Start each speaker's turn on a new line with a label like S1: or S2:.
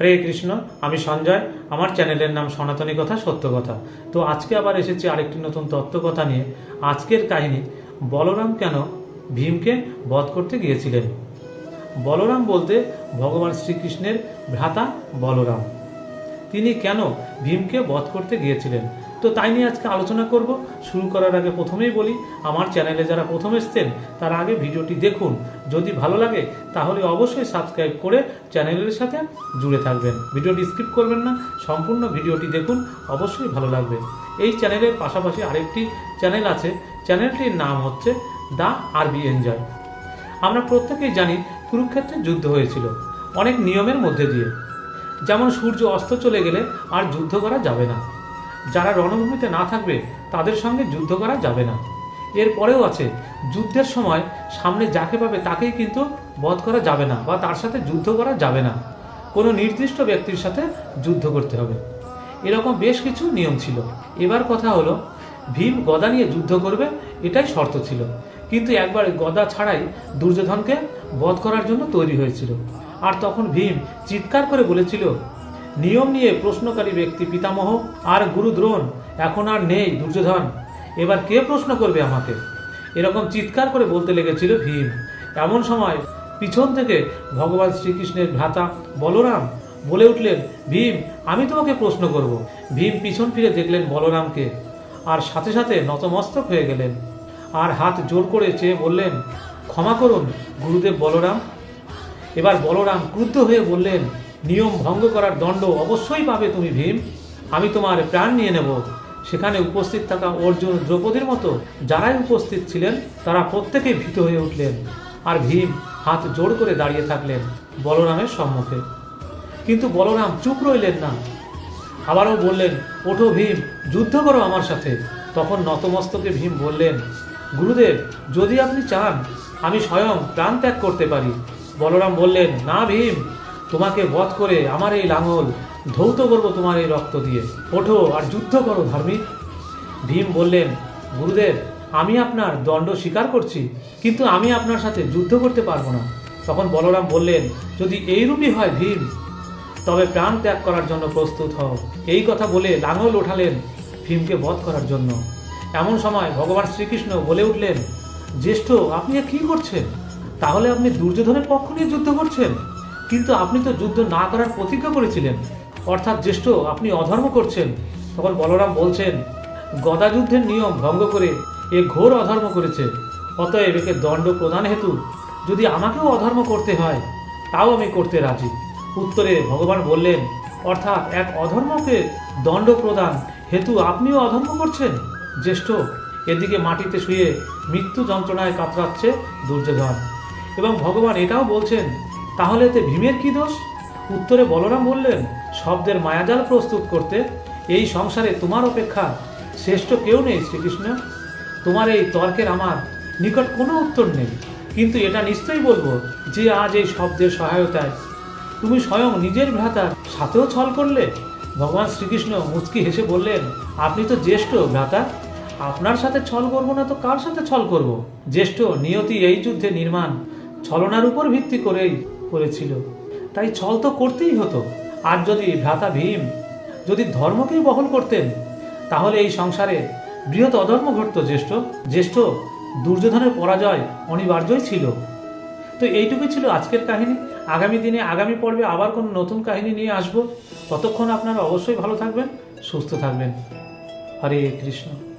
S1: হরে কৃষ্ণ, আমি সঞ্জয়, আমার চ্যানেলের নাম সনাতনী কথা, সত্য কথা। তো আজকে আবার এসেছি আরেকটি নতুন তত্ত্বকথা নিয়ে। আজকের কাহিনী, বলরাম কেন ভীমকে বধ করতে গিয়েছিলেন? বলরাম বলতে ভগবান শ্রীকৃষ্ণের ভ্রাতা বলরাম। তিনি কেন ভীমকে বধ করতে গিয়েছিলেন? তো তাই নিয়ে আজকে আলোচনা করব। শুরু করার আগে প্রথমেই বলি, আমার চ্যানেলে যারা প্রথম এসছেন, তার আগে ভিডিওটি দেখুন। যদি ভালো লাগে, তাহলে অবশ্যই সাবস্ক্রাইব করে চ্যানেলের সাথে জুড়ে থাকবেন। ভিডিওটি স্কিপ করবেন না, সম্পূর্ণ ভিডিওটি দেখুন, অবশ্যই ভালো লাগবে। এই চ্যানেলের পাশাপাশি আরেকটি চ্যানেল আছে, চ্যানেলটির নাম হচ্ছে দ্য আরবি এনজয়। আমরা প্রত্যেকেই জানি কুরুক্ষেত্রে যুদ্ধ হয়েছিল, অনেক নিয়মের মধ্যে দিয়ে। যেমন সূর্য অস্ত চলে গেলে আর যুদ্ধ করা যাবে না। যারা রণভূমিতে না থাকবে, তাদের সঙ্গে যুদ্ধ করা যাবে না। এরপরেও আছে, যুদ্ধের সময় সামনে যাকে পাবে তাকেই কিন্তু বধ করা যাবে না বা তার সাথে যুদ্ধ করা যাবে না। কোনো নির্দিষ্ট ব্যক্তির সাথে যুদ্ধ করতে হবে। এরকম বেশ কিছু নিয়ম ছিল। এবার কথা হলো, ভীম গদা নিয়ে যুদ্ধ করবে এটাই শর্ত ছিল। কিন্তু একবার গদা ছাড়াই দুর্যোধনকে বধ করার জন্য তৈরি হয়েছিল। আর তখন ভীম চিৎকার করে বলেছিল নিয়ম নিয়ে প্রশ্নকারী ব্যক্তি পিতামহ আর গুরু দ্রোণ এখন আর নেই দুর্যোধন। এবার কে প্রশ্ন করবে আমাকে? এরকম চিৎকার করে বলতে লেগেছিল ভীম। এমন সময় পিছন থেকে ভগবান শ্রীকৃষ্ণের ভ্রাতা বলরাম বলে উঠলেন, ভীম, আমি তোমাকে প্রশ্ন করব। ভীম পিছন ফিরে দেখলেন বলরামকে, আর সাথে সাথে নতমস্তক হয়ে গেলেন। আর হাত জোর করে চেয়ে বললেন, ক্ষমা করুন, গুরুদেব বলরাম। এবার বলরাম ক্রুদ্ধ হয়ে বললেন নিয়ম ভঙ্গ করার দণ্ড অবশ্যই পাবে তুমি ভীম। আমি তোমার প্রাণ নিয়ে নেব। সেখানে উপস্থিত থাকা অর্জুন দ্রৌপদীর মতো যারাই উপস্থিত ছিলেন, তারা প্রত্যেকেই ভীত হয়ে উঠলেন আর ভীম হাত জোর করে দাঁড়িয়ে থাকলেন বলরামের সম্মুখে। কিন্তু বলরাম চুপ রইলেন না। আবারও বললেন, ওঠো ভীম, যুদ্ধ করো আমার সাথে। তখন নতমস্তকে ভীম বললেন, গুরুদেব, যদি আপনি চান, আমি স্বয়ং প্রাণ ত্যাগ করতে পারি। বলরাম বললেন, না ভীম তোমাকে বধ করে আমার এই লাঙল, ধৌত করব তোমার এই রক্ত দিয়ে। ওঠো আর যুদ্ধ করো, ধার্মিক। ভীম বললেন, গুরুদেব, আমি আপনার দণ্ড স্বীকার করছি, কিন্তু আমি আপনার সাথে যুদ্ধ করতে পারব না। তখন বলরাম বললেন, যদি এইরূপই হয় ভীম, তবে প্রাণ ত্যাগ করার জন্য প্রস্তুত হও। এই কথা বলে লাঙল ওঠালেন ভীমকে বধ করার জন্য। এমন সময় ভগবান শ্রীকৃষ্ণ বলে উঠলেন, জ্যেষ্ঠ, আপনি কি করছেন? তাহলে আপনি দুর্যোধনের পক্ষ নিয়ে যুদ্ধ করছেন? কিন্তু আপনি তো যুদ্ধ না করার প্রতিজ্ঞা করেছিলেন। অর্থাৎ জ্যেষ্ঠ, আপনি অধর্ম করছেন। তখন বলরাম বলছেন, গদা যুদ্ধের নিয়ম ভঙ্গ করে এ ঘোর অধর্ম করেছে। অতএব একে দণ্ড প্রদান হেতু, যদি আমাকেও অধর্ম করতে হয়, তাও আমি করতে রাজি। উত্তরে ভগবান বললেন, অর্থাৎ এক অধর্মকে দণ্ড প্রদান হেতু আপনিও অধর্ম করছেন? জ্যেষ্ঠ, এদিকে মাটিতে শুয়ে মৃত্যু যন্ত্রণায় কাতরাচ্ছে দুর্যোধন। এবং ভগবান এটাও বলছেন তাহলে এতে ভীমের কি দোষ? উত্তরে বলরাম বললেন, শব্দের মায়াজাল প্রস্তুত করতে এই সংসারে তোমার অপেক্ষা শ্রেষ্ঠ কেউ নেই শ্রীকৃষ্ণ। তোমার এই তর্কের আমার নিকট কোনো উত্তর নেই। কিন্তু এটা নিশ্চয়ই বলব যে আজ এই শব্দের সহায়তায় তুমি স্বয়ং নিজের ভ্রাতার সাথেও ছল করলে। ভগবান শ্রীকৃষ্ণ মুচকি হেসে বললেন, আপনি তো জ্যেষ্ঠ ভ্রাতা, আপনার সাথে ছল করব না তো কার সাথে ছল করব? জ্যেষ্ঠ নিয়তি এই যুদ্ধে নির্মাণ, ছলনার উপর ভিত্তি করেই করেছিল। তাই ছল তো করতেই হতো। আর যদি ভ্রাতা ভীম যদি ধর্মকেই বহল করতেন, তাহলে এই সংসারে বৃহৎ অধর্ম ঘটত জ্যেষ্ঠ। জ্যেষ্ঠ দুর্যোধনের পরাজয় অনিবার্যই ছিল। তো এইটুকুই ছিল আজকের কাহিনী। আগামী দিনে, আগামী পর্বে আবার কোনো নতুন কাহিনী নিয়ে আসব। ততক্ষণ আপনারা অবশ্যই ভালো থাকবেন, সুস্থ থাকবেন। হরে কৃষ্ণ।